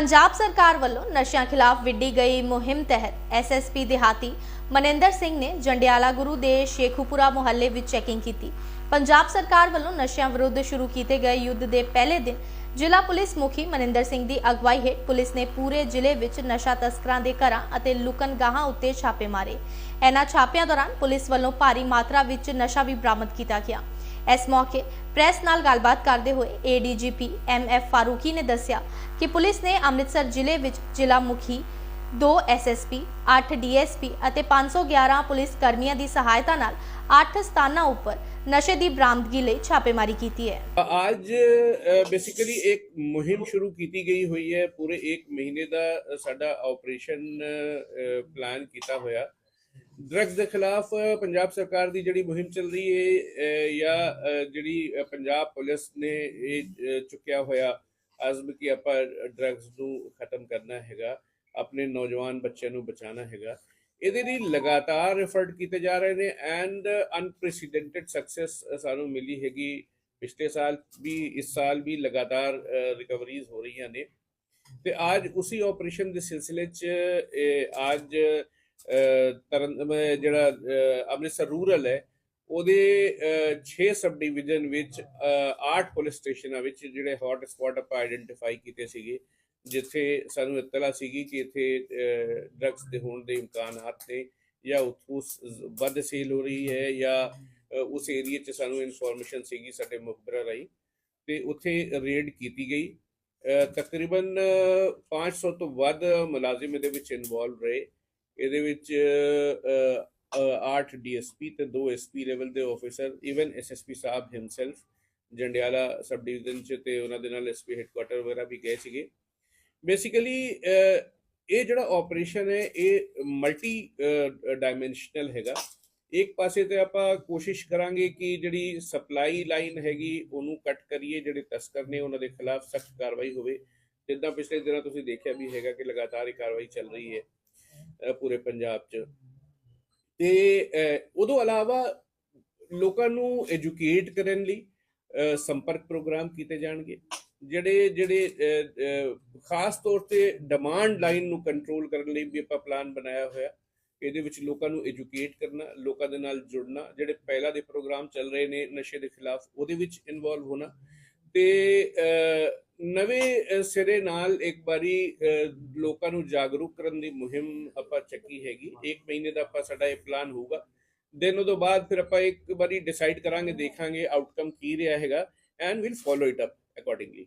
ਪੰਜਾਬ ਸਰਕਾਰ ਵੱਲੋਂ ਨਸ਼ਿਆਂ ਖਿਲਾਫ ਵਿੱਢੀ ਗਈ ਮੁਹਿੰਮ ਤਹਿਤ ਐਸਐਸਪੀ ਦਿਹਾਤੀ ਮਨਿੰਦਰ ਸਿੰਘ ਨੇ ਜੰਡਿਆਲਾ ਗੁਰੂ ਦੇ ਸ਼ੇਖੂਪੁਰਾ ਮੁਹੱਲੇ ਵਿੱਚ ਚੈਕਿੰਗ ਕੀਤੀ। ਪੰਜਾਬ ਸਰਕਾਰ ਵੱਲੋਂ ਨਸ਼ਿਆਂ ਵਿਰੁੱਧ ਸ਼ੁਰੂ ਕੀਤੇ ਗਏ ਯੁੱਧ ਦੇ ਪਹਿਲੇ ਦਿਨ ਜ਼ਿਲ੍ਹਾ ਪੁਲਿਸ ਮੁਖੀ ਮਨਿੰਦਰ ਸਿੰਘ ਦੀ ਅਗਵਾਈ ਹੇਠ ਪੁਲਿਸ ਨੇ ਪੂਰੇ ਜ਼ਿਲ੍ਹੇ ਵਿੱਚ ਨਸ਼ਾ ਤਸਕਰਾਂ ਦੇ ਘਰਾਂ ਅਤੇ ਲੁਕਨ ਗਾਹਾਂ ਉੱਤੇ ਛਾਪੇ ਮਾਰੇ। ਇਹਨਾਂ ਛਾਪਿਆਂ ਦੌਰਾਨ ਪੁਲਿਸ ਵੱਲੋਂ ਭਾਰੀ ਮਾਤਰਾ ਵਿੱਚ ਨਸ਼ਾ ਵੀ ਬਰਾਮਦ ਕੀਤਾ ਗਿਆ। ਇਸ ਮੌਕੇ ਪ੍ਰੈਸ ਨਾਲ ਗੱਲਬਾਤ ਕਰਦੇ ਹੋਏ ਏਡੀਜੀਪੀ ਐਮਐਫ ਫਾਰੂਕੀ ਨੇ ਦੱਸਿਆ ਕਿ ਪੁਲਿਸ ਨੇ ਅੰਮ੍ਰਿਤਸਰ ਜ਼ਿਲ੍ਹੇ ਵਿੱਚ ਜ਼ਿਲ੍ਹਾ ਮੁਖੀ 2 ਐਸਐਸਪੀ 8 ਡੀਐਸਪੀ ਅਤੇ 511 ਪੁਲਿਸ ਕਰਮੀਆਂ ਦੀ ਸਹਾਇਤਾ ਨਾਲ 8 ਸਥਾਨਾਂ ਉੱਪਰ ਨਸ਼ੇ ਦੀ ਬਰਾਮਦਗੀ ਲਈ ਛਾਪੇਮਾਰੀ ਕੀਤੀ ਹੈ। आज ਬੇਸਿਕਲੀ ਇੱਕ ਮੁਹਿੰਮ ਸ਼ੁਰੂ ਕੀਤੀ ਗਈ ਹੋਈ ਹੈ। ਪੂਰੇ 1 ਮਹੀਨੇ ਦਾ ਸਾਡਾ ਆਪਰੇਸ਼ਨ ਪਲਾਨ ਕੀਤਾ ਹੋਇਆ। ਡਰੱਗਸ ਦੇ ਖਿਲਾਫ ਪੰਜਾਬ ਸਰਕਾਰ ਦੀ ਜਿਹੜੀ ਮੁਹਿੰਮ ਚੱਲ ਰਹੀ ਹੈ ਜਾਂ ਜਿਹੜੀ ਪੰਜਾਬ ਪੁਲਿਸ ਨੇ ਇਹ ਚੁੱਕਿਆ ਹੋਇਆ ਅਜ਼ਮ ਕਿ ਆਪਾਂ ਡਰੱਗਸ ਨੂੰ ਖਤਮ ਕਰਨਾ ਹੈਗਾ, ਆਪਣੇ ਨੌਜਵਾਨ ਬੱਚਿਆਂ ਨੂੰ ਬਚਾਉਣਾ ਹੈਗਾ, ਇਹਦੇ ਲਈ ਲਗਾਤਾਰ ਐਫਰਟ ਕੀਤੇ ਜਾ ਰਹੇ ਨੇ ਐਂਡ ਅਨਪ੍ਰੈਸੀਡੈਂਟਡ ਸਕਸੈਸ ਸਾਨੂੰ ਮਿਲੀ ਹੈਗੀ, ਪਿਛਲੇ ਸਾਲ ਵੀ, ਇਸ ਸਾਲ ਵੀ ਲਗਾਤਾਰ ਰਿਕਵਰੀਜ਼ ਹੋ ਰਹੀਆਂ ਨੇ, ਤੇ ਅੱਜ ਉਸੇ ਆਪਰੇਸ਼ਨ ਦੇ ਸਿਲਸਿਲੇ ਚ ਅੱਜ ਤਰਨ ਜਿਹੜਾ ਅੰਮ੍ਰਿਤਸਰ ਰੂਰਲ ਹੈ ਉਹਦੇ 6 ਸਬ ਡਿਵੀਜ਼ਨ ਵਿੱਚ 8 ਪੁਲਿਸ ਸਟੇਸ਼ਨਾਂ ਵਿੱਚ ਜਿਹੜੇ ਹੌਟ ਸਪੌਟ ਆਪਾਂ ਆਈਡੈਂਟੀਫਾਈ ਕੀਤੇ ਸੀਗੇ ਜਿੱਥੇ ਸਾਨੂੰ ਇਤਲਾ ਸੀਗੀ ਕਿ ਇੱਥੇ ਡਰੱਗਸ ਦੇ ਹੋਣ ਦੇ ਇਮਕਾਨਾਤ ਨੇ ਜਾਂ ਉੱਥੋਂ ਵੱਧ ਸੇਲ ਹੋ ਰਹੀ ਹੈ ਜਾਂ ਉਸ ਏਰੀਆ 'ਚ ਸਾਨੂੰ ਇਨਫੋਰਮੇਸ਼ਨ ਸੀਗੀ ਸਾਡੇ ਮੁਖਬਰਾਂ ਰਾਹੀਂ ਤੇ ਉੱਥੇ ਰੇਡ ਕੀਤੀ ਗਈ। ਅ, ਤਕਰੀਬਨ 500 ਤੋਂ ਵੱਧ ਮੁਲਾਜ਼ਮ ਇਹਦੇ ਵਿੱਚ ਇਨਵੋਲਵ ਰਹੇ। ਇਹਦੇ ਵਿੱਚ 8 ਡੀਐਸਪੀ ਤੇ 2 ਐਸਪੀ ਲੈਵਲ ਦੇ ਆਫੀਸਰ ਇਵਨ ਐਸਐਸਪੀ ਸਾਹਿਬ ਹਿਮਸੈਲਫ ਜੰਡਿਆਲਾ ਸਬ ਡਿਵੀਜ਼ਨ 'ਚ ਤੇ ਉਹਨਾਂ ਦੇ ਨਾਲ ਐਸਪੀ ਹੈੱਡਕੁਆਟਰ ਵਗੈਰਾ ਵੀ ਗਏ ਸੀਗੇ। ਬੇਸਿਕਲੀ ਇਹ ਜਿਹੜਾ ਆਪਰੇਸ਼ਨ ਹੈ, ਇਹ ਮਲਟੀ ਡਾਈਮੈਂਸ਼ਨਲ ਹੈਗਾ। ਇੱਕ ਪਾਸੇ ਤੇ ਆਪਾਂ ਕੋਸ਼ਿਸ਼ ਕਰਾਂਗੇ ਕਿ ਜਿਹੜੀ ਸਪਲਾਈ ਲਾਈਨ ਹੈਗੀ, ਉਹਨੂੰ ਕੱਟ ਕਰੀਏ, ਜਿਹੜੇ ਤਸਕਰ ਨੇ ਉਹਨਾਂ ਦੇ ਖਿਲਾਫ ਸਖਤ ਕਾਰਵਾਈ ਹੋਵੇ। ਜਿੱਦਾਂ ਪਿਛਲੇ ਦਿਨਾਂ ਤੁਸੀਂ ਦੇਖਿਆ ਵੀ ਹੈਗਾ ਕਿ ਲਗਾਤਾਰ ਇਹ ਕਾਰਵਾਈ ਚੱਲ ਰਹੀ ਹੈ। ਪੂਰੇ ਪੰਜਾਬ 'ਚ। ਤੇ ਅ, ਉਦੋਂ ਇਲਾਵਾ ਲੋਕਾਂ ਨੂੰ ਐਜੂਕੇਟ ਕਰਨ ਲਈ ਸੰਪਰਕ ਪ੍ਰੋਗਰਾਮ ਕੀਤੇ ਜਾਣਗੇ ਜਿਹੜੇ ਜਿਹੜੇ ਖਾਸ ਤੌਰ ਤੇ ਡਿਮਾਂਡ ਲਾਈਨ ਨੂੰ ਕੰਟਰੋਲ ਕਰਨ ਲਈ ਵੀ ਆਪਾਂ ਪਲਾਨ ਬਣਾਇਆ ਹੋਇਆ। ਇਹਦੇ ਵਿੱਚ ਲੋਕਾਂ ਨੂੰ ਐਜੂਕੇਟ ਕਰਨਾ ਲੋਕਾਂ ਦੇ ਨਾਲ ਜੁੜਨਾ ਜਿਹੜੇ ਪਹਿਲਾਂ ਦੇ ਪ੍ਰੋਗਰਾਮ ਚੱਲ ਰਹੇ ਨੇ ਨਸ਼ੇ ਦੇ ਖਿਲਾਫ ਉਹਦੇ ਵਿੱਚ ਇਨਵੋਲਵ ਹੋਣਾ। ਤੇ ਨਵੇਂ ਸਿਰੇ ਨਾਲ ਇੱਕ ਵਾਰੀ ਲੋਕਾਂ ਨੂੰ ਜਾਗਰੂਕ ਕਰਨ ਦੀ ਮੁਹਿੰਮ ਆਪਾਂ ਚੱਕੀ ਹੈਗੀ। ਇੱਕ ਮਹੀਨੇ ਦਾ ਆਪਾਂ ਸਾਡਾ ਇਹ ਪਲਾਨ ਹੋਊਗਾ। ਦਿਨ ਉਹਦੇ ਬਾਅਦ ਫਿਰ ਆਪਾਂ ਇੱਕ ਵਾਰੀ ਡਿਸਾਈਡ ਕਰਾਂਗੇ ਦੇਖਾਂਗੇ ਆਊਟਕਮ ਕੀ ਰਿਹਾ ਹੈਗਾ and will follow it up accordingly